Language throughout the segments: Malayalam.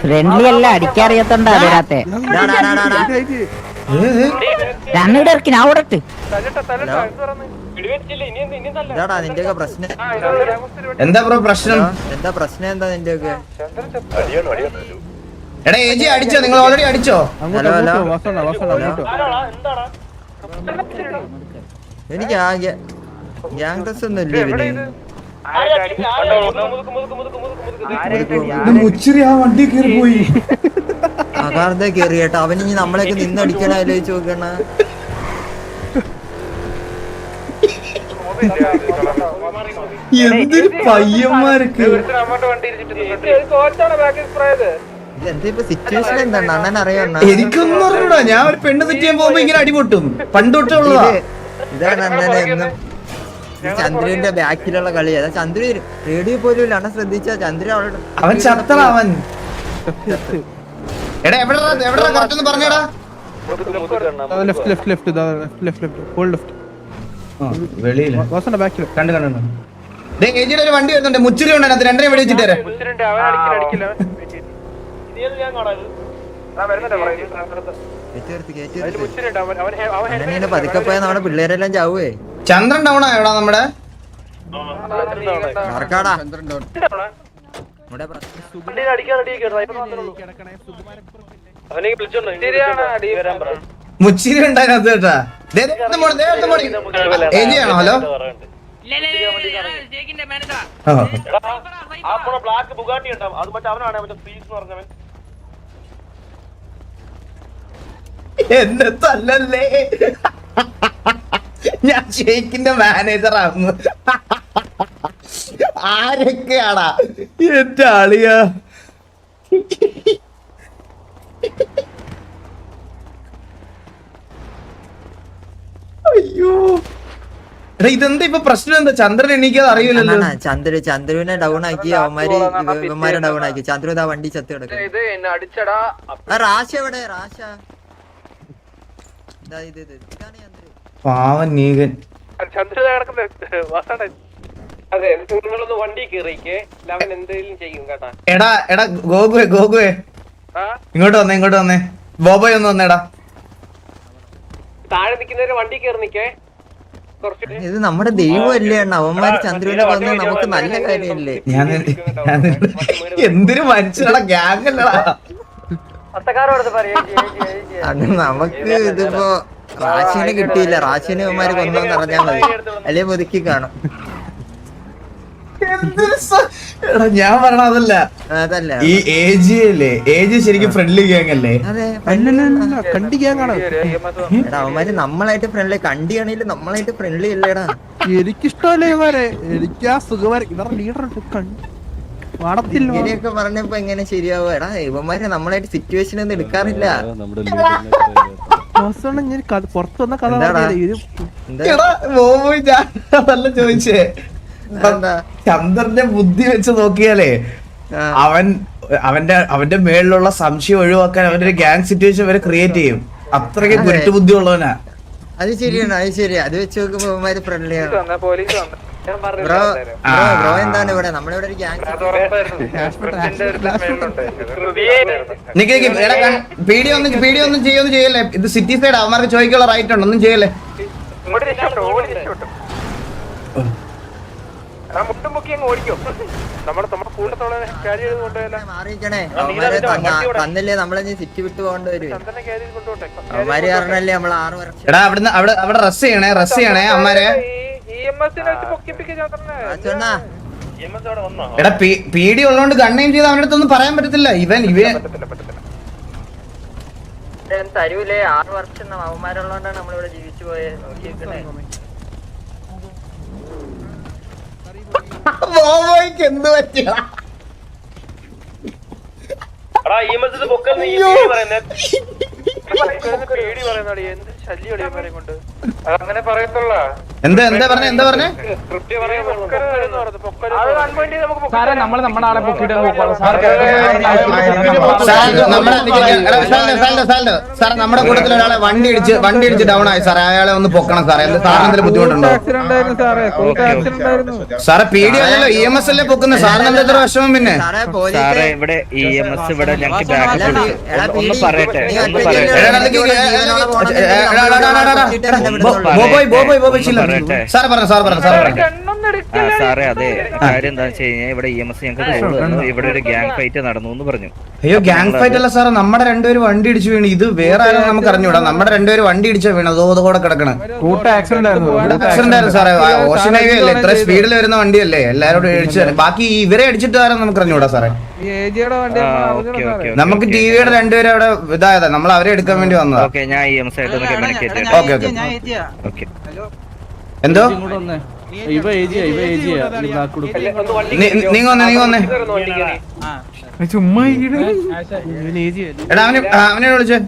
ഫ്രണ്ട്ലി അല്ല അടിക്കാറിയത്തോണ്ടാ വരാത്തെ ഡാ, ഡാ, ഡാ, ഡാ, ഡാ. രണ്ടിവിടെ ഇറക്കി ഞാൻ അവിടെ ഇട്ട് ഇതാടാ നിന്റെയൊക്കെ പ്രശ്നം എന്താ ബ്രോ പ്രശ്നം ആ, എന്താ പ്രശ്നം എന്താ നിന്റെയൊക്കെ എടാ ഏജി അടിച്ചോ നിങ്ങൾ ഓൾറെഡി അടിച്ചോ ഹലോ ഹലോ എനിക്ക് ആ ഗ്യാങ് ഡ്രസ് ഒന്നും ഇല്ല ഇവന് മുച്ചിരി ആ വണ്ടി കയറി പോയി. അകാർത്തെ കേറി കേട്ടോ അവൻ ഇനി നമ്മളെയൊക്കെ നിന്നടിക്കണ ആലോചിച്ച് നോക്കണ എന്തൊരു പയ്യന്മാരൊക്കെ. എനിക്കൊന്നും അറിഞ്ഞൂടാ. ഞാൻ ഒരു പെണ്ണ് തെറ്റിയാൻ പോകുമ്പോ ഇങ്ങനെ അടിപൊട്ടും പണ്ട് തൊട്ടുള്ളതാ. ഇതാണ് അണ്ണനെ എന്നും ചന്ദ്രന്റെ ബാക്കിലുള്ള കളി. അതാ ചന്ദ്ര റേഡിയോ പോലും ഇല്ല. അണ്ണ ശ്രദ്ധിച്ച ചന്ദ്ര അവിടെ അവൻ ചത്തറ അവൻ എടാ എവിടെ എവിടെ കറക്റ്റ് ഒന്ന് പറഞ്ഞേടാ? Left left left left left left വെളിയിൽ വാസന്റെ ബാക്കിൽ കണ്ടു കണ്ടു കണ്ടു. ദേ ഏജിയുടെ ഒരു വണ്ടി വരുന്നുണ്ട്. മുച്ചിരി ഉണ്ട് അതിനകത്ത് രണ്ടര വെടി വെച്ചിട്ട് തരാം പതുക്കെ പോയാൽ നമ്മുടെ പിള്ളേരെല്ലാം ചാവുവേ. ചന്ദ്രൻ ഡൗൺ ആയോടാ നമ്മുടെ? മുച്ചിരി ഉണ്ടായിരുന്നു കേട്ടാ. ഹലോ. ബ്ലാക്ക് ബുഗാട്ടി ഉണ്ടാവും. അത് മറ്റേ അവനാണ് മറ്റേ ഫീസ് എന്ന് പറഞ്ഞവൻ. എന്നെ തല്ലല്ലേ? ഞാൻ ഷെയ്ക്കിന്റെ മാനേജർ ആവുന്നു ആരൊക്കെയാടാ? എന്റെ ആളിയ. അയ്യോ. എടാ ഇതെന്താ ഇപ്പൊ പ്രശ്നം എന്താ? ചന്ദ്രൻ എണീക്കാതെ അറിയില്ലല്ലോ. ചന്ദ്രു ചന്ദ്രുവിനെ ഡൗൺ ആക്കി അവന്മാര് ഇവന്മാരെ ഡൗൺ ആക്കി. ചന്ദ്രു ഇതാ വണ്ടി ചത്ത് കിടക്കും റാശ എവിടെ? റാശ ഇതാ ഇത് ഇത് ഇതാണ് പാവൻ നീകൻ. ചന്ദ്ര കിടക്കുന്ന അതെ നിങ്ങളൊന്ന് വണ്ടി കയറിക്കേ. അവൻ എന്തെങ്കിലും ചെയ്യും കേട്ടാ. എടാ എടാ ഗോകുവേ ഗോകുവേ. ഇങ്ങോട്ട് വന്നേ ഇങ്ങോട്ട് വന്നേ. ബോബോയ് ഒന്ന് വന്നേടാ. താഴെ നിൽക്കുന്നവര് വണ്ടി കയറി നിക്കേ ഇത് നമ്മുടെ ദൈവമല്ലേ അണ്ണ? അവന്മാര് ചന്ദ്രുവിനെ വന്ന നമുക്ക് നല്ല കാര്യമല്ലേ ഞാൻ എന്തിനു എന്തൊരു മനുഷ്യനടാ ഗ്യാങ് അല്ലടാ അത്തക്കാരോട് പറയാ അത് നമുക്ക് ഇതിപ്പോ റാശിനെ കിട്ടിയില്ല റാശിനെ ഇവന്മാര് കൊന്നോന്ന് പറഞ്ഞാൽ മതി അല്ലെ മുതുക്കി കാണും എടാ ഞാൻ പറഞ്ഞ അതല്ല ഈ ഏജി അല്ലേ ഏജ് ശരിക്കും ഫ്രണ്ട്ലി ഗ്യാങ് അല്ലേ കണ്ടി ഗ്യാങ് എടാ അവന്മാര് നമ്മളായിട്ട് ഫ്രണ്ട്ലി കണ്ടിയാണെങ്കിലും നമ്മളായിട്ട് ഫ്രണ്ട്ലി അല്ലേടാ എനിക്കിഷ്ടമല്ലേ ഇവരെ എനിക്ക് ആ സുഖമാര് ഇവരുടെ ലീഡർ ഇങ്ങനെയൊക്കെ പറഞ്ഞപ്പോ എങ്ങനെ ശരിയാവും എടാ ഇവന്മാര് നമ്മളായിട്ട് സിറ്റുവേഷൻ ഒന്നും എടുക്കാറില്ല ഞാൻ പുറത്ത് വന്ന കഥ ഞാൻ അതല്ല ചോദിച്ചേ. ചന്ദ്രന്റെ ബുദ്ധി വെച്ച് നോക്കിയാലേ അവൻ അവന്റെ അവന്റെ മേളിലുള്ള സംശയം ഒഴിവാക്കാൻ അവന്റെ ഒരു ഗ്യാങ് സിറ്റുവേഷൻ വരെ ക്രിയേറ്റ് ചെയ്യും. അത്രയ്ക്ക് അതെ. ബുദ്ധി ഉള്ളവനാ അത് ശരിയാണ് അത് ശരിയാ. അത് വെച്ച് നോക്കുമ്പോ ഫ്രണ്ട്ലിയാണ് പോലീസ് ബ്രോ എന്താണ് ഇവിടെ? നമ്മളിവിടെ ഒരു ഗ്യാങ് നിക്ക് നിക്ക് എടാ പീഡിയ ഒന്നും പീഡിയ ഒന്നും ചെയ്യൊന്നും ചെയ്യല്ലേ? ഇത് സിറ്റി സൈഡ് അവന്മാർക്ക് ചോദിക്കാനുള്ള റൈറ്റ് ഉണ്ട്? ഒന്നും ചെയ്യല്ലേ? തന്നില്ലേ നമ്മളെ സിറ്റി വിട്ട് പോകേണ്ടി വരും. ചന്ദനെ ക്യാരി ചെയ്ത് അവന്മാര് കാരണല്ലേ നമ്മൾ ആറ് വർഷം എടാ അവിടെ അവിടെ റസ് ചെയ്യണേ റസ് ചെയ്യണേ അമ്മാരെ എടാ പേടി ഉള്ളതുകൊണ്ട് കണ്ണയും ചെയ്ത് അവന്റെ അടുത്തൊന്നും പറയാൻ പറ്റത്തില്ല. ഇവൻ ഇവ തരൂലേ? ആറ് വർഷം അവന്മാരുള്ളതുകൊണ്ടാണ് നമ്മളിവിടെ ജീവിച്ചു പോയത് ബോബോയ്ക്ക് എന്ത് പറ്റിയ പേടി പറയുന്നടി എന്ത് ശല്യം കൊണ്ട്? അങ്ങനെ പറയത്തുള്ള എന്താ എന്താ പറഞ്ഞ എന്താ പറഞ്ഞേ സാറേ നമ്മൾ നമ്മുടെ ആളെ സാർ നമ്മുടെ കൂട്ടത്തിൽ ഒരാളെ വണ്ടി ഇടിച്ച് വണ്ടി ഇടിച്ച് ഡൗൺ ആയി സാറേ അയാളെ ഒന്ന് പൊക്കണം സാറേ എന്ത് സാറിന് എന്തെങ്കിലും ബുദ്ധിമുട്ടുണ്ടോ സാറേ പി ഡി അല്ലല്ലോ ഇ എം എസ് അല്ലേ പൊക്കുന്നത് സാറിന് എന്താ ഇത്ര വിഷമം പിന്നെ സാറേ ഇവിടെ ഇ എം എസ് ഇവിടെ ഞങ്ങൾക്ക് ഒന്ന് പറയട്ടെ ബോബോയ് ബോബോയ് ബോബോയ് ചില്ല പറയട്ടെ. സാർ പറഞ്ഞു സാർ പറഞ്ഞു സാർ പറഞ്ഞു ആ സാറേ അതെ കാര്യം എന്താണെന്ന് വെച്ച് കഴിഞ്ഞാൽ ഇവിടെ ഇ എം എസ് ഞങ്ങൾക്ക് ഇവിടെ ഒരു ഗ്യാങ് ഫൈറ്റ് നടന്നു എന്ന് പറഞ്ഞു. അയ്യോ ഗ്യാങ് ഫൈറ്റ് അല്ല സാർ നമ്മുടെ രണ്ടുപേരും വണ്ടി ഇടിച്ചു വീണ്. ഇത് വേറെ ആരും നമുക്ക് അറിഞ്ഞൂടാ നമ്മുടെ രണ്ടുപേരും വണ്ടി ഇടിച്ചാ വീണ്. അതോ കൂടെ കിടക്കണം. ആക്സിഡന്റ് ആയിരുന്നു. സാറേ. ഓഷൻ ഹൈവേ അല്ലേ? ഇത്ര സ്പീഡിൽ വരുന്ന വണ്ടിയല്ലേ? എല്ലാരോടും ഇടിച്ചു ബാക്കി ഇവരെ അടിച്ചിട്ട് ആരും നമുക്ക് അറിഞ്ഞൂടാ സാറേ. നമുക്ക് ടി വിയുടെ ടിവിയുടെ രണ്ടുപേരും അവിടെ ഇതായതാ. നമ്മൾ അവരെ എടുക്കാൻ വേണ്ടി വന്നതാ. ഓക്കെ ഞാൻ ഇ എം എസ് ആയിട്ട് ഒന്ന് കമ്മ്യൂണിക്കേറ്റ് ഓക്കെ ഓക്കെ. ഓക്കെ. എന്തോ? ഇവ ഏജിയാ ഇവ ഏജിയാ. നീ- നീങ്ങ വന്നേ വന്നേ. ചുമ്മാ എടാ അവന് അവനെ വിളിച്ചേ.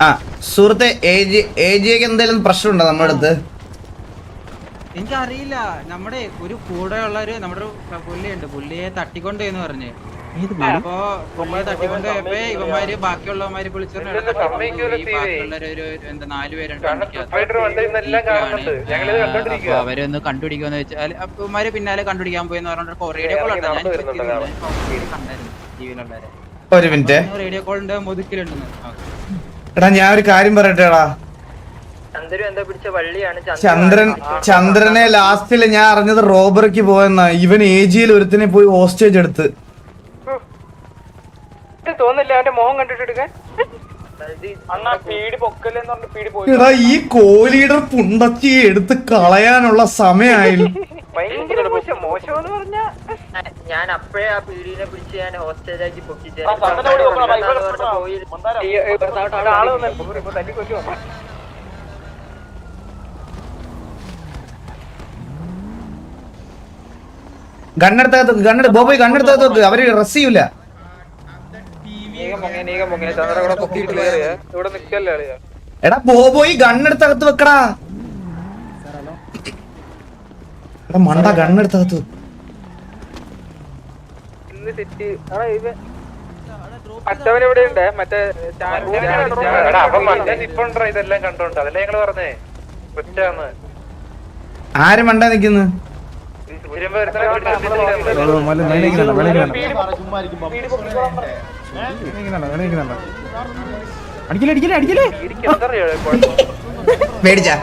ആ സുഹൃത്തെ എ എന്തെങ്കിലും പ്രശ്നമുണ്ടോ നമ്മുടെ അടുത്ത്? എനിക്കറിയില്ല. നമ്മുടെ ഒരു കൂടെ ഉള്ളൊരു നമ്മുടെ ഒരു പുള്ളിയുണ്ട്. പുള്ളിയെ തട്ടിക്കൊണ്ടേന്ന് പറഞ്ഞ്. അപ്പൊ പുള്ളിയെ തട്ടിക്കൊണ്ട് പോയപ്പോ ഇവന്മാര് ബാക്കിയുള്ളവന്മാര് വിളിച്ചോണ്ട് ബാക്കിയുള്ളവര് ഒരു എന്താ നാല് പേരുണ്ട് അപ്പൊ അവരൊന്ന് കണ്ടുപിടിക്കുമെന്ന് വെച്ചാൽ അപ്പൊ പിന്നാലെ കണ്ടുപിടിക്കാൻ പോയെന്ന് പറഞ്ഞിട്ട് റേഡിയോ കോൾ ഒരു മിനിറ്റ് റേഡിയോ കോൾ ഉണ്ട് മുതുക്കിലുണ്ടെന്ന്. എടാ ഞാൻ ഒരു കാര്യം പറയട്ടെടാ. എന്താ പിടിച്ച വള്ളിയാണ്. ചന്ദ്രൻ ചന്ദ്രനെ ലാസ്റ്റിൽ ഞാൻ അറിഞ്ഞത് റോബറിക്ക് പോയെന്നാ. ഇവൻ എ ജിയിൽ ഒരുത്തിനെ പോയി ഹോസ്റ്റേജ് എടുത്ത്. തോന്നില്ല അവന്റെ മോഹം കണ്ടിട്ട് എടുക്കാൻ. എടാ ഈ കോഹ്ലിയുടെ പുണ്ടച്ചി എടുത്ത് കളയാനുള്ള സമയമായില്ല ഭയങ്കര മോശം മോശം എന്ന് പറഞ്ഞാ ഞാൻ അപ്പഴേ ആ പീഡീനെ പിടിച്ച് ഞാൻ. ഗണ്ണെടുത്തകത്ത് ഗണ്ണെടുത്ത് ബോബോയ് ഗണ്ണെടുത്തകത്ത് അവർ റസ് ചെയ്യൂല. എടാ ബോബോയ് ഗണ്ണെടുത്തകത്ത് വെക്കടാ. എടാ മണ്ട ഗണ്ണെടുത്ത് അകത്ത് മറ്റവൻ ഇവിടെ ഉണ്ട്. മറ്റേ ഇതെല്ലാം കണ്ടോണ്ട്. അതല്ലേ ഞങ്ങൾ പറഞ്ഞേ? ആര് മണ്ട നിക്കുന്നു? പിടിച്ച് അടിക്കലേ അടിക്കലേ അടിക്കലേ? പേടിച്ചാ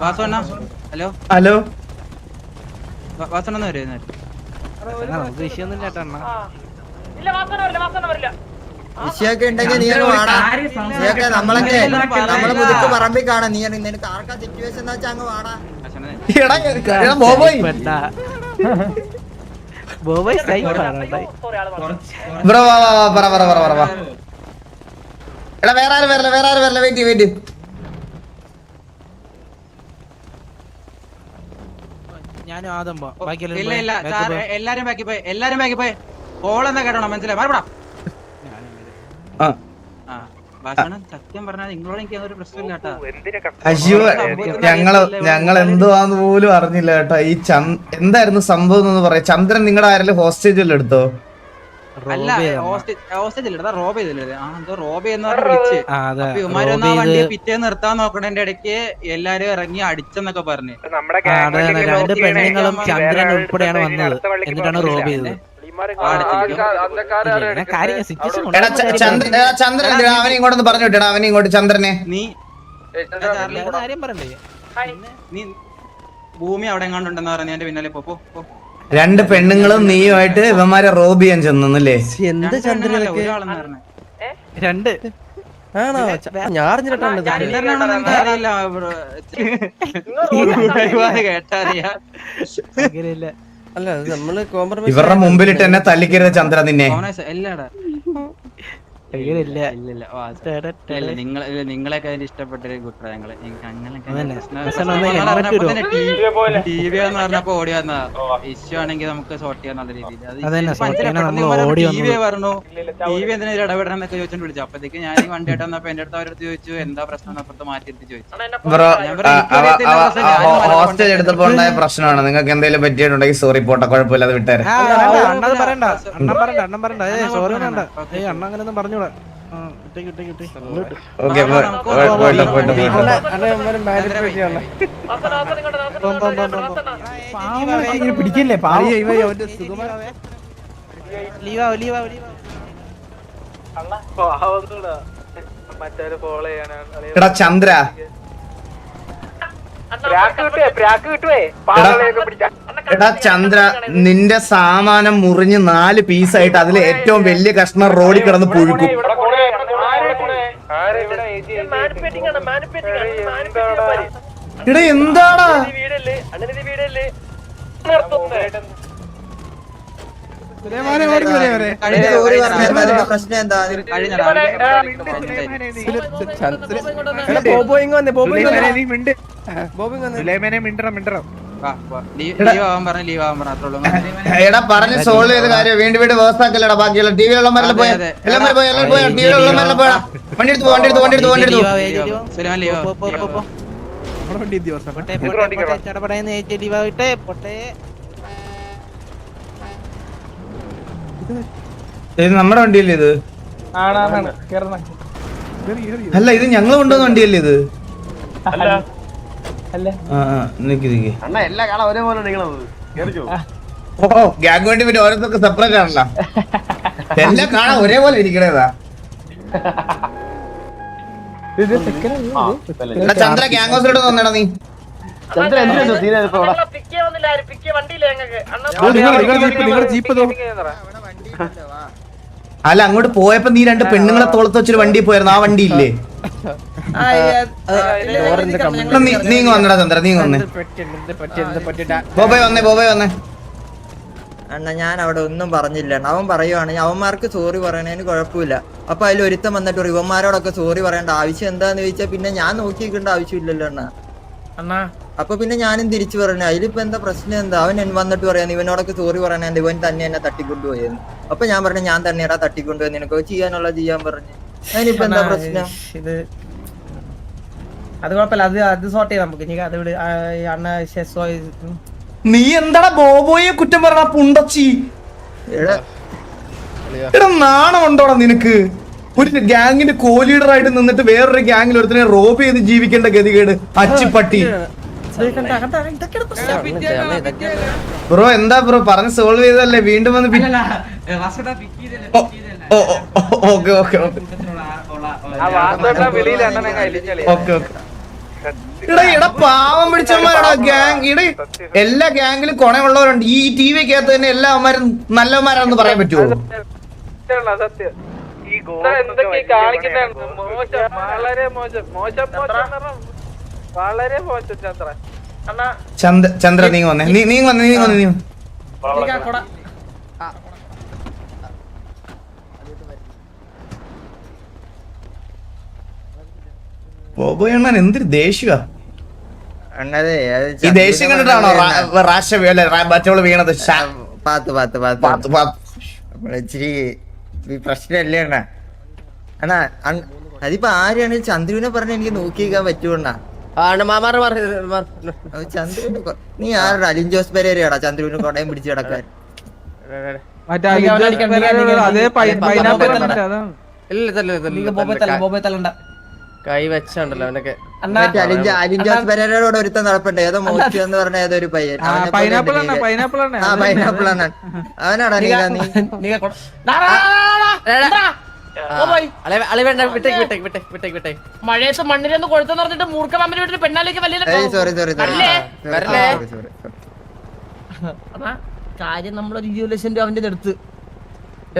വാസവണ്ണ ഹലോ? ഹലോ വാസവണ്ണ വരുന്നത് നമുക്ക് വിഷയമൊന്നും ചേട്ടാ വിഷയൊക്കെ ഉണ്ടെങ്കിൽ നീ അങ്ങ് വാടാ. വിഷയൊക്കെ നമ്മളൊക്കെ നമ്മൾ മുതുക്ക് പറമ്പിൽ കാണാം. നീ നിനക്ക് ആർക്കാ സിറ്റുവേഷൻ എന്ന് വെച്ചാ അങ്ങ് വാടാ. എടാ എടാ ബോബോയ്. ബോബോയ് ബ്രോ വാ വാ വാ പറ പറ പറ പറ. വാ എടാ വേറെ ആരും വരല വേറെ ആരും വരല വെയിറ്റ് വെയിറ്റ് ഞാനും ആദം എല്ലാരും ബാക്കി പോയി. എല്ലാരും ബാക്കി പോയി. കോളെന്നാ കേട്ടോണം മനസ്സിലായി? മറുപടാ. ആ. ആ വാസവണ്ണ സത്യം പറഞ്ഞാൽ നിങ്ങളോട് എനിക്ക് ഒരു പ്രശ്നമില്ല കേട്ടാ. അയ്യോ ഞങ്ങൾ ഞങ്ങൾ എന്തുവാന്ന് പോലും അറിഞ്ഞില്ല കേട്ടോ. ഈ ചന്ദ് എന്തായിരുന്നു സംഭവം എന്ന് പറയാം. ചന്ദ്രൻ നിങ്ങളുടെ ആരെങ്കിലും ഹോസ്റ്റേജിൽ എടുത്തോ? അല്ല ഹോസ്റ്റേജ് റോബ് ചെയ്തില്ലേ ആ എന്തോ റോബ് എന്ന് പറഞ്ഞ വിളിച്ച്. അപ്പൊ ഇവന്മാര് ഒന്ന് ആ വണ്ടിയെ പിറ്റേ നിർത്താൻ നോക്കണേന്റെ ഇടയ്ക്ക്. എല്ലാരും ഇറങ്ങി അടിച്ചെന്നൊക്കെ പറഞ്ഞു. പെണ്ണുങ്ങളും ചന്ദ്രൻ ഉൾപ്പെടെയാണ് വന്നത്. എന്നിട്ടാണ് റോബ് ചെയ്തത്. ചന്ദ്രൻ ചന്ദ്രൻ? അവനെ ഇങ്ങോട്ടൊന്ന് പറഞ്ഞു വിട്ടെടാ അവനെ ഇങ്ങോട്ട് ചന്ദ്രനെ. നീ കാര്യം പറയണ്ടേ? നീ ഭൂമി അവിടെ എങ്ങാണ്ടുണ്ടെന്ന് പറഞ്ഞു എന്റെ പിന്നാലെ പോ, പോ. രണ്ട് പെണ്ണുങ്ങളും നീയുമായിട്ട് ഇവന്മാരെ റോബ് ചെയ്യാൻ ചെന്നല്ലേ എന്ത് പറഞ്ഞെ. രണ്ട്. ആണോ? ഞാൻ അറിഞ്ഞിട്ടുണ്ട് അറിയില്ല ഇവരുടെ മുമ്പിലിട്ട് എന്നെ തല്ലിക്കരുത് ചന്ദ്ര നിന്നെ. കോമനേഴ്സ് എല്ലാടാ ഇല്ല ഇല്ലില്ല ഓ, അത് ഇല്ല, നിങ്ങൾ ഇല്ല, നിങ്ങളെയൊക്കെ അതിന് ഇഷ്ടപ്പെട്ട ഇടുവോ? തന്നെ ടി- വി എന്ന് പറഞ്ഞപ്പോ ഓടി വന്നതാ ഇഷ്യൂ ആണെങ്കിൽ നമുക്ക് സോർട്ട് രീതിയിൽ. പെട്ടെന്ന് നമ്മൾ ഇവന്മാര് ഓടി TV പറഞ്ഞു. ടി വി എന്തിനാ ഇടപെടണം എന്നൊക്കെ ചോദിച്ചോണ്ട് വിളിച്ചു. അപ്പത്തേക്ക് ഞാൻ ഈ വണ്ടി ആയിട്ട് വന്നപ്പോ എന്റെ അടുത്ത് അവരടുത്ത് ചോദിച്ചു എന്താ പ്രശ്നം? എന്ന് അപ്പുറത്ത് മാറ്റി എടുത്ത് ചോദിച്ചു. പറഞ്ഞു, ഹോസ്റ്റേജ് എടുത്തപ്പോ ഉണ്ടായ പ്രശ്നമാണ്. നിങ്ങൾക്ക് എന്തെങ്കിലും പറ്റിയിട്ടുണ്ടെങ്കിൽ സോറി പോട്ടെ കുഴപ്പമില്ല അത് വിട്ടേരെ പിന്നെ പറയണ്ട. അണ്ണൻ പറയണ്ട അണ്ണൻ പറയണ്ട. അണ്ണൻ സോറി കുഴപ്പമില്ല, വേണ്ട കുഴപ്പമില്ല. ഏയ് അണ്ണ അങ്ങനെയൊന്നും പറഞ്ഞൂടാ ഓക്കെ പോയിട്ടോ. പോയിട്ടോ ഇവന്മാര് magic ചന്ദ്ര. ഇങ്ങനെ പിടിക്കല്ലേ എടാ ചന്ദ്ര നിന്റെ സാമാനം മുറിഞ്ഞ് നാല് പീസായിട്ട് അതിലെ ഏറ്റവും വലിയ കഷ്ണം റോഡിൽ കിടന്ന് പുഴുക്കും എടാ എന്താടാ? സുലൈമാനെ ഓടി സുലൈമാനെ. കഴിഞ്ഞ- സോറി കഴിഞ്ഞ പറഞ്ഞ രാവിലെ- പ്രശ്നം എന്താ? എടാ. വാ, വാ. പറഞ്ഞ ലീവ് ആവാൻ പറഞ്ഞ. എടാ പറഞ്ഞ് സോൾവ് ചെയ്ത കാര്യം വീണ്ടും വീണ്ടും വ്യവസ്ഥാക്കല്ലടാ ബാക്കിയുള്ള ടി വി പോയാ മരണം പോയാ എല്ലാം പോയാ എല്ലാവരും പോയാ ടി വിയിലുള്ളമാരെല്ലാം പോയാ. വണ്ടി എടുത്തു വണ്ടി എടുത്തു വണ്ടി എടുത്തു വണ്ടി എടുത്തു. ദിവസം? പോട്ടെ, പോട്ടെ, പോട്ടെ, ചടപടയെന്ന് ഏറ്റ് ലീവാവട്ടെ, പോട്ടെ. ഇത് നമ്മുടെ വണ്ടിയല്ലേ ഇത്. അല്ല ഇത് ഞങ്ങൾ കൊണ്ടുവന്ന വണ്ടിയല്ലേ ഇത്? അല്ല. അല്ല. ആ ആ, നിക്ക് നിക്ക്. അണ്ണാ എല്ലാ കാണാൻ ഒരേപോലെ നിങ്ങളത് കേറിച്ചോ ഓ ഗ്യാങ് വേണ്ടി പിന്നെ ഓരോരുത്തർക്ക് സെപ്പറേറ്റ് ആണല്ലോ. എല്ലാം കാണാൻ ഒരേപോലെ ഇരിക്കണേതാ. ഇത് സെക്കൻഡ് എടാ ചന്ദ്ര ഗ്യാങ് ഹൗസിലോട്ട് വന്നേടാ നീ. ചന്ദ്ര എന്തിനാ നിങ്ങൾ ജീപ്പ് അല്ല അങ്ങോട്ട് പോയപ്പോ നീ രണ്ട് പെണ്ണുങ്ങളെ തോളത്ത് വെച്ചൊരു വണ്ടി പോയിരുന്നു ആ വണ്ടി ഇല്ലേ? നീങ്ങ വന്നടാ നീ ഇങ്ങ് വന്നെടാ ചന്ദ്ര നീ ഇങ്ങ് വന്നേ. ബോബേ വന്നേ ബോബേ വന്നേ. അണ്ണ ഞാൻ അവിടെ ഒന്നും പറഞ്ഞില്ല. അവൻ പറയുവാണെങ്കിൽ അവന്മാർക്ക് സോറി പറയണതിന് കുഴപ്പമില്ല. അപ്പൊ അതിൽ ഒരുത്തം വന്നിട്ട് ഇവന്മാരോടൊക്കെ സോറി പറയേണ്ട ആവശ്യം എന്താന്ന് ചോദിച്ചാൽ പിന്നെ ഞാൻ നോക്കി നിൽക്കേണ്ട ആവശ്യമില്ലല്ലോ അണ്ണ. അണ്ണാ അപ്പൊ പിന്നെ ഞാനും തിരിച്ചു പറഞ്ഞു അതിലിപ്പോ എന്താ പ്രശ്നം? എന്താ? അവൻ വന്നിട്ട് പറയാൻ ഇവനോടൊക്കെ സോറി പറയണേ ഇവൻ തന്നെ എന്നെ തട്ടിക്കൊണ്ടുപോയെന്ന്. അപ്പൊ ഞാൻ പറഞ്ഞു ഞാൻ തന്നെയാടാ തട്ടിക്കൊണ്ടുപോയി നിനക്ക്? ചെയ്യാനുള്ള ചെയ്യാൻ പറഞ്ഞു. അതിനിപ്പോ എന്താ പ്രശ്നം? ഇത് അത് കുഴപ്പമില്ല. അത് അത് സോർട്ട് ചെയ്യാം നമുക്ക് ഇനി അത് വിട്. അണ്ണ നീ എന്താടാ ബോബോയെ കുറ്റം പറഞ്ഞ പുണ്ടച്ചി? എടാ എടാ നാണം ഉണ്ടോടാ നിനക്ക്? ഒരു ഗ്യാങ്ങിന്റെ കോ ലീഡർ ആയിട്ട് നിന്നിട്ട് വേറൊരു ഗ്യാങ്ങിൽ ഒരുത്തിനെ റോബ് ചെയ്ത് ജീവിക്കേണ്ട ഗതികേട്. അച്ചിപ്പട്ടി. ബ്രോ എന്താ ബ്രോ? പറഞ്ഞ് സോൾവ് ചെയ്തല്ലേ വീണ്ടും വന്ന് ഓക്കെ ഓക്കെ പാവം പിടിച്ചവന്മാരാടാ ഗ്യാങ് ഇട എല്ലാ ഗ്യാങ്ങിലും കൊണയുള്ളവരുണ്ട്. ഈ ടി വിക്കകത്ത് തന്നെ എല്ലാ അവന്മാരും നല്ലവന്മാരാണെന്ന് പറയാൻ പറ്റുമോ സത്യം. എന്തൊക്കെ കാണിക്കുന്ന? മോശം വളരെ മോശം. മോശം മോശം വളരെ മോശം ചന്ദ്ര ചന്ദ്ര ചന്ദ്ര നീ വന്നേ. നീ നീ വന്നേ നീ വന്നേ നീ വന്നേ. ബോബോ അണ്ണൻ എന്തൊരു ദേഷ്യ. ഈ ദേഷ്യം കണ്ടിട്ടാണോ റാശ മറ്റവൾ വീണത്? Path path path. Path path. ഇച്ചിരി പ്രശ്നമല്ലേ അണ്ണാ? അണ്ണാ അണ്ണ അതിപ്പോ ആരാണ് ചന്ദ്രുവിനെ പറഞ്ഞ എനിക്ക് നോക്കിയിരിക്കാൻ ചന്ദ്രുവിനെ കൊ- നീ ആരുടെ? അലിൻ ജോസ് പെരേരയാടാ ചന്ദ്രുവിന് കൊടയം പിടിച്ച് കിടക്കാൻ? കൈ വെച്ചുണ്ടല്ലോ അവനൊക്കെ. അലിൻ ജോസ് പെരേരയോട് ഒരുത്തൻ നടപ്പുണ്ട്. ഏതോ എന്ന് പറഞ്ഞ ഏതോ ഒരു പയ്യൻ പൈനാപ്പിൾ ആണ് പൈനാപ്പിൾ ആണ് ആ പൈനാപ്പിൾ ആണ് അവനാടാ നീ മഴയത്ത് മണ്ണിലൊന്ന് കൊഴുത്തെന്ന് പറഞ്ഞിട്ട് മൂർക്ക മാമിന് വീട്ടിൽ പെണ്ണാലേക്ക് വലിയ കാര്യം നമ്മളൊരു ഇരുപത് ലക്ഷം രൂപ അവന്റെ അടുത്ത്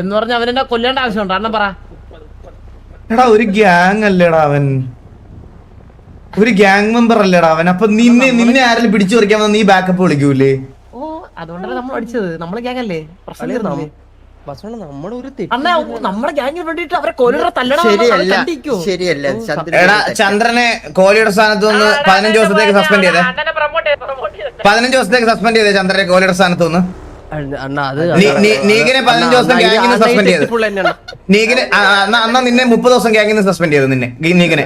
എന്ന് പറഞ്ഞ അവനെന്നെ കൊല്ലേണ്ട ആവശ്യമുണ്ടോ. അണ്ണൻ പറ. എടാ ഒരു ഗ്യാങ് അല്ലേടാ അവൻ? ഒരു ഗ്യാങ് മെമ്പർ അല്ലേടാ അവൻ? അപ്പൊ നിന്നെ നിന്നെ ആരെങ്കിലും പിടിച്ചു പറിക്കാൻ നീ ബാക്കപ്പ് വിളിക്കൂലേ? ഓ അതുകൊണ്ടല്ലേ നമ്മൾ അടിച്ചത്. നമ്മളെ ഗ്യാങ് അല്ലേ? പ്രശ്നം തീർന്നില്ലേ? അണ്ണാ നമ്മുടെ ഗ്യാങ്ങിന് വേണ്ടിട്ട് അവരെ കൊല്ലറ തല്ലണം ശരിയല്ല ശരിയല്ല ചന്ദ്രനെ കോഹ്ലിയുടെ സ്ഥാനത്ത് നിന്ന് പതിനഞ്ച് ദിവസത്തേക്ക് സസ്പെൻഡ് ചെയ്തേ. പതിനഞ്ച് ദിവസത്തേക്ക് സസ്പെൻഡ് ചെയ്തേ ചന്ദ്രനെ കോഹ്ലിയുടെ സ്ഥാനത്ത് നിന്ന്. നീഗിനെ പതിനഞ്ച് ദിവസം ഗ്യാങ്ങിൽ നിന്ന് സസ്പെൻഡ് ചെയ്ത്. നീഗിനെ മുപ്പത് ദിവസം ഗ്യാങ്ങിൽ നിന്ന് സസ്പെൻഡ് ചെയ്തു നിന്നെ. നീഗിനെ.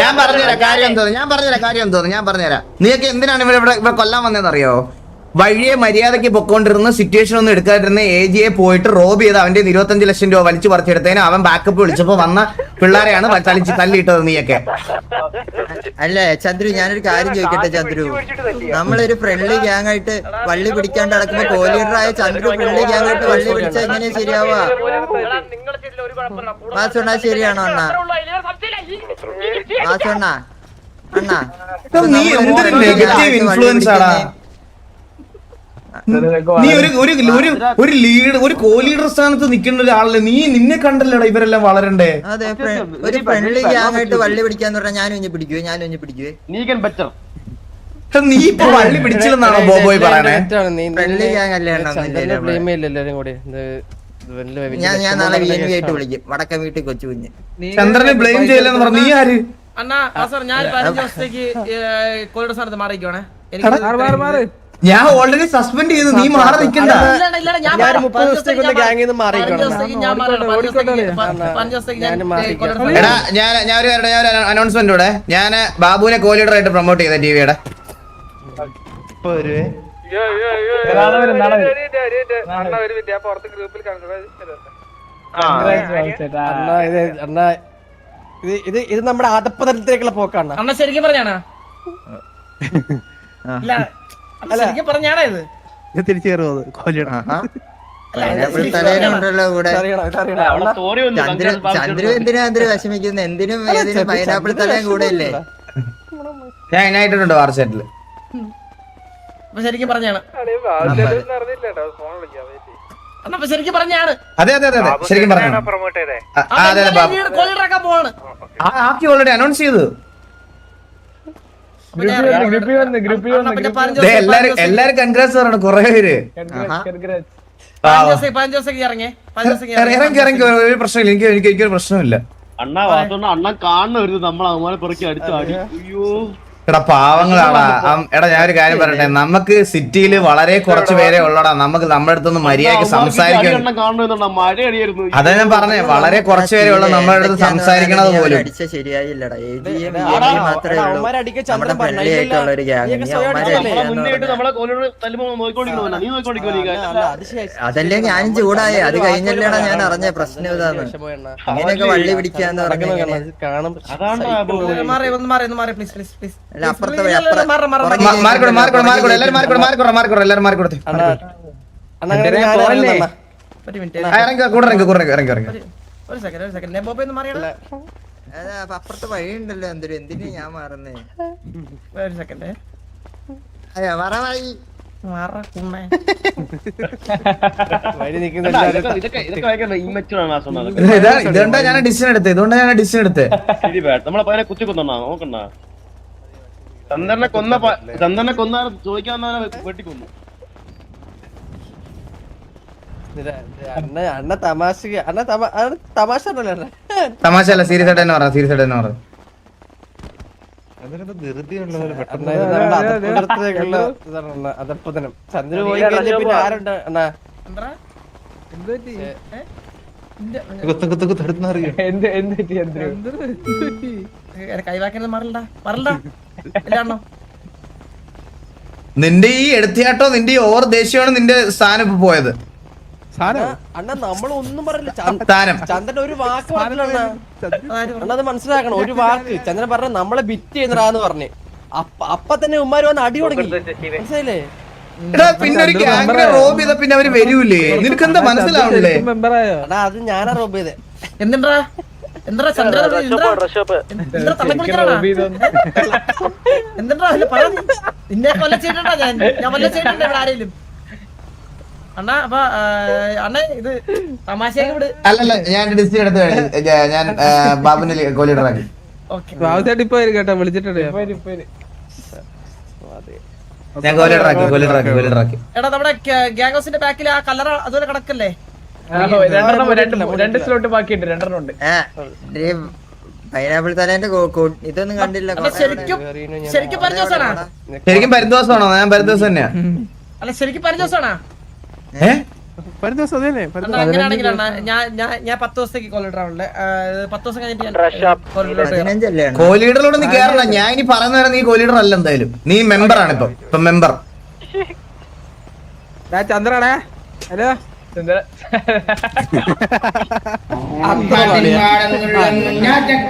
ഞാൻ പറഞ്ഞുതരാം കാര്യം എന്തോ ഞാൻ പറഞ്ഞുതരാം കാര്യം എന്തോന്ന്? ഞാൻ പറഞ്ഞുതരാം. നീയൊക്കെ എന്തിനാണ് ഇവിടെ ഇവിടെ ഇവിടെ കൊല്ലാൻ വന്നതെന്ന് അറിയോ വഴിയെ മര്യാദയ്ക്ക് പൊക്കോണ്ടിരുന്ന സിറ്റുവേഷൻ ഒന്നും എടുക്കാതിരുന്ന എ ജിയെ പോയിട്ട് റോബ് ചെയ്ത് അവന്റെ ഇരുപത്തഞ്ച് ലക്ഷം രൂപ വലിച്ചു പറിച്ചെടുത്തതിന് അവൻ ബാക്കപ്പ് വിളിച്ചപ്പോ വന്ന പിള്ളേരെയാണ് തലിച്ച് തല്ലിയിട്ടത് നീയൊക്കെ. അല്ല ചന്ദ്രു ഞാനൊരു കാര്യം ചോദിക്കട്ടെ ചന്ദ്രു. നമ്മളൊരു ഫ്രണ്ട്ലി ഗ്യാങ് ആയിട്ട് വള്ളി പിടിക്കാണ്ട് നടക്കുമ്പോ കോലീഡറായ ചന്ദ്രു ഫ്രണ്ട്ലി ഗ്യാങ് ആയിട്ട് വള്ളി പിടിച്ച എങ്ങനെയാ ശരിയാവാ വാസുണ്ണ ശരിയാണോ അണ്ണ? വാസുണ്ണ അണ്ണ. നീ എന്തൊരു നെഗറ്റീവ് ഇൻഫ്ലുവൻസ് ആടാ? നീ ഒരു ഒരു ഒരു ഒരു ലീഡ് ഒരു കോ ലീഡർ സ്ഥാനത്ത് നിൽക്കുന്ന ഒരാളല്ലേ? നീ നിന്നെ കണ്ടല്ലേടാ ഇവരെല്ലാം വളരണ്ടേ? അതെ ഒരു ഫ്രണ്ട്ലി ഗ്യാങ് ആയിട്ട് വള്ളി പിടിക്കാന്ന് പറഞ്ഞാൽ ഞാനും ഇഞ്ഞ് പിടിക്കുവേ ഞാനും ഇഞ്ഞ് പിടിക്കുവേ. എടാ, നീ ഇപ്പൊ വള്ളി പിടിച്ചില്ലെന്നാണോ ബോബോയ് പറയണേ? ഫ്രണ്ട്ലി ഗ്യാങ് അല്ലേ അണ്ണാ ഞാൻ ഞാൻ നാളെ വി എൻ വി ആയിട്ട് വിളിക്കും. വടക്കം വീട്ടിൽ കൊച്ചു കുഞ്ഞ്. ചന്ദ്രനെ ബ്ലെയിം ചെയ്യില്ലെന്ന് പറഞ്ഞു നീ ആര്? അണ്ണാ സാർ ഞാൻ പതിനഞ്ച് ദിവസത്തേക്ക് കോഴിയുടെ സ്ഥാനത്ത് മാറിയിരിക്കുവാണേ. എനിക്ക് ഞാൻ ഓൾറെഡി സസ്പെൻഡ് ചെയ്തു. നീ മാറി നിൽക്കണ്ട. എടാ ഞാൻ ഞാൻ ഒരു കാര്യം- ഞാൻ ഒരു അനൗൺസ്മെന്റ് ഇവിടെ ഞാൻ ബാബുവിനെ കോ ലീഡർ ആയിട്ട് പ്രൊമോട്ട് ചെയ്ത ടിവിയുടെ ഇത് അണ്ണാ ഇത് ഇത് ഇത് നമ്മുടെ ആദപ്പതലത്തിലേക്കുള്ള പോക്കാണ്. അണ്ണ ശരിക്കും പറഞ്ഞാണ്? ശരിക്കും പറഞ്ഞാണോ ഇത്. പൈനാപ്പിൾ തലേനുണ്ടല്ലോ കൂടെ ചന്ദ്രു ചന്ദ്രു എന്തിനാ ചന്ദ്രു വിഷമിക്കുന്നത് എന്തിനും ഏതിനും പൈനാപ്പിൾ തലയും കൂടെ ഇല്ലേ ഞാൻ ഇനായിട്ടുണ്ട് വാർച്ചേറ്റിൽ അപ്പൊ ശരിക്കും പറഞ്ഞാണ്. ശരിക്കും പറഞ്ഞാണ് അതെ അതെ അതെ ശരിക്കും പറഞ്ഞു. പ്രൊമോട്ട് ചെയ്തേ? അതെ അതെ ബാബു. കോഴിയിടാക്കാൻ പോവാണ്? ആ, ആക്കി ഓൾറെഡി അനൗൺസ് ചെയ്തു ഗ്രൂപ്പിൽ വന്ന് ഗ്രൂപ്പിൽ അണ്ണാ വന്ന് പിന്നെ പതിനഞ്ച് ദേ, ദിവസം- എല്ലാരും കൺഗ്രാസ് പറയണം കൊറേ പേര്. ഇറങ്ങി. ഇറങ്ങി ഒരു പ്രശ്നമില്ല. എനിക്ക് എനിക്ക് എനിക്കൊരു പ്രശ്നമില്ല. അണ്ണാ അണ്ണൻ കാണുന്ന നമ്മൾ അതുപോലെ പെറുക്കി അടിച്ചു അടി. അയ്യോ. എടാ പാവങ്ങളാടാ. എടാ ഞാൻ ഒരു കാര്യം പറയട്ടെ. നമുക്ക് സിറ്റിയിൽ വളരെ കുറച്ച് പേരെ ഉള്ളടാ. നമുക്ക് നമ്മുടെ അടുത്തൊന്ന് മര്യാദയ്ക്ക് സംസാരിക്കാൻ അടിയായിരുന്നു അതാ ഞാൻ പറഞ്ഞേ വളരെ കുറച്ച് പേരെ ഉള്ള. നമ്മുടെ അടുത്ത് സംസാരിക്കണത് പോലും. അതല്ലേ ഞാൻ ചൂടായി. അത് കഴിഞ്ഞല്ലേടാ ഞാൻ അറിഞ്ഞ പ്രശ്നം ഇതാണ്. അങ്ങനെയൊക്കെ ഇങ്ങനെയൊക്കെ വള്ളി പിടിക്കാന്ന് പറഞ്ഞു മാറി ഒന്ന് മാറി ഒന്ന് മാറി പ്ലീസ് പ്ലീസ് പ്ലീസ് അല്ല, അപ്പുറത്തെ വഴിയുണ്ടല്ലോ എന്തൊരു എന്തിനു ഞാൻ മാറുന്നേ? ഒരു സെക്കൻഡ് അയ്യ മാറാ വഴി ഇതുകൊണ്ടാ ഞാൻ ഡിസിഷൻ എടുത്തേ ഇതുകൊണ്ടാ ഞാൻ ഡിസിഷൻ എടുത്തേ നമ്മളെ കുത്തി കൊന്നാ നോക്കണ്ട ചന്ദ്രനെ കൊന്ന ചന്ദ്രനെ കൊന്ന ചോദിക്കാൻ വെട്ടിക്കൊന്നു. ഇത് അണ്ണ അണ്ണ തമാശ അണ്ണ തമാ അണ്ണ തമാശ? തമാശ അല്ല സീരിയസ് ആയിട്ട് തന്നെ പറഞ്ഞു സീരിയസ് ആയിട്ട് തന്നെ അണ്ണാ, അധപ്പതനം ചന്ദ്ര പോയി കഴിഞ്ഞ പിന്നെ ആരുണ്ട്? അണ്ണാ. നിന്റെ ഈ എടുത്തിയാട്ടോ നിന്റെ ഈ ഓവർ ദേഷ്യമാണ് നിന്റെ സ്ഥാനം ഇപ്പൊ പോയത്. അണ്ണാ, നമ്മൾ ഒന്നും പറയില്ല. ചന്ദ്രൻ ഒരു വാക്ക് പറഞ്ഞില്ല അത് മനസ്സിലാക്കണം. ഒരു വാക്ക്. ചന്ദ്രൻ പറഞ്ഞ നമ്മളെ ബിറ്റ് ചെയ്യുന്നതാന്ന് പറഞ്ഞു. അപ്പ അപ്പ തന്നെ ഉമ്മാര് വന്ന് അടി തുടങ്ങി മനസ്സിലായില്ലേ? എടാ പിന്നെ ഒരു ഗ്യാങ്ങിനെ റോബ് ചെയ്ത പിന്നെ അവർ വരൂലേ? നിനക്ക് എന്താ മനസ്സിലാവണല്ലേ അത് ഞാനാ റോബ് ചെയ്തേ. എന്തിണ്ടാ? എന്താ ചന്ദ്ര എന്താ. നിന്നെ കൊല്ല ഞാൻ? ഞാൻ കൊല്ല ബാബു ഇവിടെ ആരെങ്കിലും അണ്ണാ അപ്പൊ ആ, അണ്ണ ഇത് തമാശയൊക്കെ വിട് അല്ലല്ല ഞാൻ ഡിസിഷൻ എടുത്ത്. ഞാൻ- കോലീഡറാക്കി ഓക്കെ. ബാബുചേട്ടൻ ഇപ്പൊ കേട്ടോ? വിളിച്ചിട്ടുണ്ട് ഇപ്പൊ വരും, ഇപ്പൊ വരും. ഞാൻ ട്രാക്ക് ട്രാക്ക് ലീഡർ ആക്കി കോ ലീഡർ ആക്കി. എടാ നമ്മുടെ ഗ്യാങ് ഹൗസിന്റെ ബാക്കിൽ ആ കല്ലറ അതുപോലെ കിടക്കല്ലേ? രണ്ട് സ്ലോട്ട് ബാക്കിയുണ്ട് രണ്ടെണ്ണം ഉണ്ട്. പൈനാപ്പിൾ തലേന്റെ ഇതൊന്നും കണ്ടില്ല ശരിക്കും ശരിക്കും ശരിക്കും ഞാൻ പരിദോഷം തന്നെയാ. അല്ല ശരിക്കും പരിചോസാണാ ഏ അണ്ണാ അങ്ങനെയാണെങ്കിൽ അണ്ണാ ഞാൻ ഞാൻ ഞാൻ പത്ത് ദിവസത്തേക്ക് കോലി ആവണല്ലേ പത്ത് ദിവസം കഴിഞ്ഞിട്ട് ഞാൻ കോളിഡർ പതിനഞ്ചല്ലേ കോ ലീഡറിലൂടെ നീ കേറണം. ഞാൻ ഇനി പറയുന്ന നേരം നീ കോ ലീഡർ അല്ല എന്തായാലും. നീ മെമ്പർ ആണ് ഇപ്പൊ. ഇപ്പൊ മെമ്പർ ചന്ദ്രാണേ ഹലോ. അത്ര